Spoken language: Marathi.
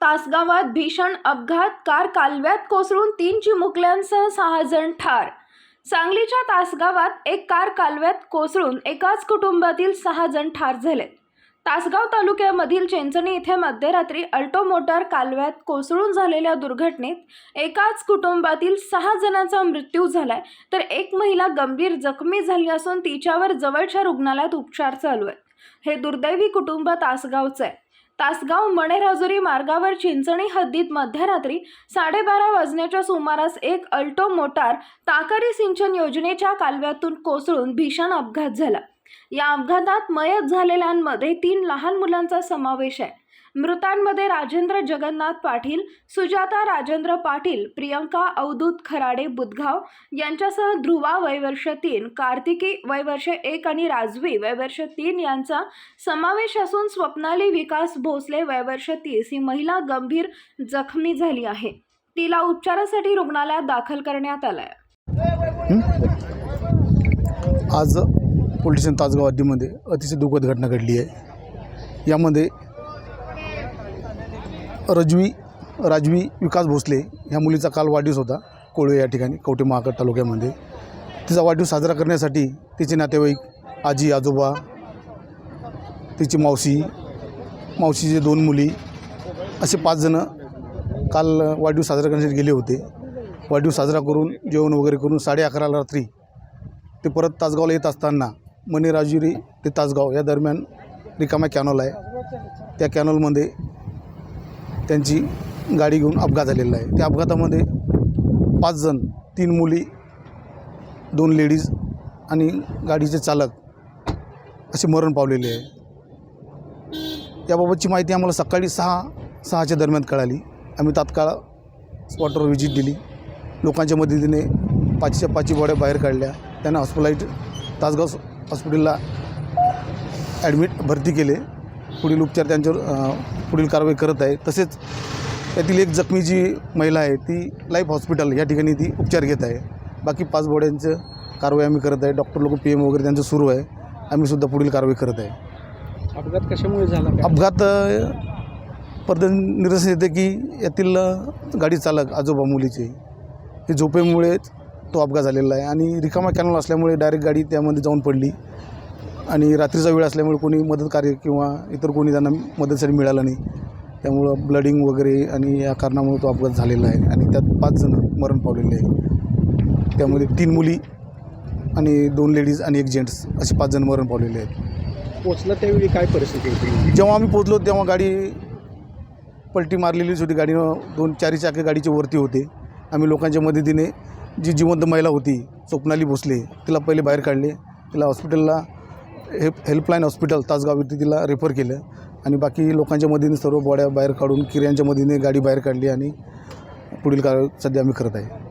तासगावात भीषण अपघात कार कालव्यात कोसळून तीन चिमुकल्यांसह सहा जण ठार. सांगलीच्या तासगावात एक कार कालव्यात कोसळून एकाच कुटुंबातील सहा जण ठार झाले. तासगाव तालुक्यामधील चिंचणी इथे मध्यरात्री अल्टो मोटार कालव्यात कोसळून झालेल्या दुर्घटनेत एकाच कुटुंबातील सहा जणांचा मृत्यू झालाय. तर एक महिला गंभीर जखमी झाली असून तिच्यावर जवळच्या रुग्णालयात उपचार चालू आहेत. हे दुर्दैवी कुटुंब तासगावचं आहे. तासगाव मणेराजुरी मार्गावर चिंचणी हद्दीत मध्यरात्री साडेबारा वाजण्याच्या सुमारास एक अल्टो मोटार ताकारी सिंचन योजनेच्या कालव्यातून कोसळून भीषण अपघात झाला. या अपघातात मयत झालेल्यांमध्ये तीन लहान मुलांचा समावेश आहे. मृतांमध्ये राजेंद्र जगन्नाथ पाटील सुजाता राजेंद्र पाटील प्रियंका अवधूत खराडे बुधगाव यांच्यासह ध्रुवा वयवर्ष तीन कार्तिकी वयवर्ष एक आणि राजवी वयवर्ष तीन यांचा समावेश असून स्वप्नाली विकास भोसले वयवर्ष तीस ही महिला गंभीर जखमी झाली आहे. तिला उपचारासाठी रुग्णालयात दाखल करण्यात आलं आहे आज पोलीस स्टेशन तासगाव हद्दीमध्ये अतिशय दुःखद घटना घडली आहे. यामध्ये रजवी राजवी विकास भोसले ह्या मुलीचा काल वाढदिवस होता. कोळवे या ठिकाणी कवठे महाकड तालुक्यामध्ये. तिचा वाढदिवस साजरा करण्यासाठी तिचे नातेवाईक आजी आजोबा तिची मावशी मावशीचे दोन मुली असे पाच जणं काल वाढदिवस साजरा करण्यासाठी गेले होते. वाढदिवस साजरा करून जेवण वगैरे करून साडे अकराला रात्री ते परत तासगावला येत असताना मणिराजुरी ते तासगाव या दरम्यान रिकामा कॅनॉल आहे. त्या कॅनॉलमध्ये त्यांची गाडी घेऊन अपघात झालेला आहे. त्या अपघातामध्ये पाच जण तीन मुली दोन लेडीज आणि गाडीचे चालक असे मरण पावलेले आहे. याबाबतची माहिती आम्हाला सकाळी सहा सहाच्या दरम्यान कळाली. आम्ही तात्काळ स्पॉटवर व्हिजिट दिली. लोकांच्या मदतीने पाचच्या पाचशे बॉड्या बाहेर काढल्या. त्यांना हॉस्पिटलाईट तासगाव हॉस्पिटलला ॲडमिट भरती केले. पुढील उपचार त्यांच्यावर पुढील कारवाई करत आहे. तसेच त्यातील एक जखमी जी महिला आहे ती लाईफ हॉस्पिटल या ठिकाणी ती उपचार घेत आहे. बाकी पाच बॉड्यांचं कारवाई आम्ही करत आहे. डॉक्टर लोक पी एम वगैरे त्यांचं सुरू आहे. आम्ही सुद्धा पुढील कारवाई करत आहे. अपघात कशामुळे झाला? अपघात पद निरसन येते की यातील गाडी चालक आजोबा मुलीचे. हे झोपेमुळे तो अपघात झालेला आहे आणि रिकामा कॅनल असल्यामुळे डायरेक्ट गाडी त्यामध्ये जाऊन पडली. आणि रात्रीचा वेळ असल्यामुळे कोणी मदत कार्य किंवा इतर कोणी त्यांना मदतीसाठी मिळालं नाही. त्यामुळं ब्लडिंग वगैरे आणि या कारणामुळे तो अपघात झालेला आहे आणि त्यात पाच जण मरण पावलेले आहे. त्यामध्ये तीन मुली आणि दोन लेडीज आणि एक जेंट्स असे पाच जण मरण पावलेले आहेत. पोचला त्यावेळी काय परिस्थिती होती? जेव्हा आम्ही पोचलो तेव्हा गाडी पलटी मारलेलीच होती. गाडीनं दोन चारी चाके गाडीच्या वरती होते. आम्ही लोकांच्या मदतीने जी जिवंत महिला होती स्वप्नाली भोसले तिला पहिले बाहेर काढले. तिला हॉस्पिटलला हे हेल्पलाईन हॉस्पिटल तासगाव इथे तिला रेफर केलं आणि बाकी लोकांच्या मदतीने सर्व बॉड्या बाहेर काढून किऱ्यांच्या मदतीने गाडी बाहेर काढली आणि पुढील कार सध्या आम्ही करत आहे.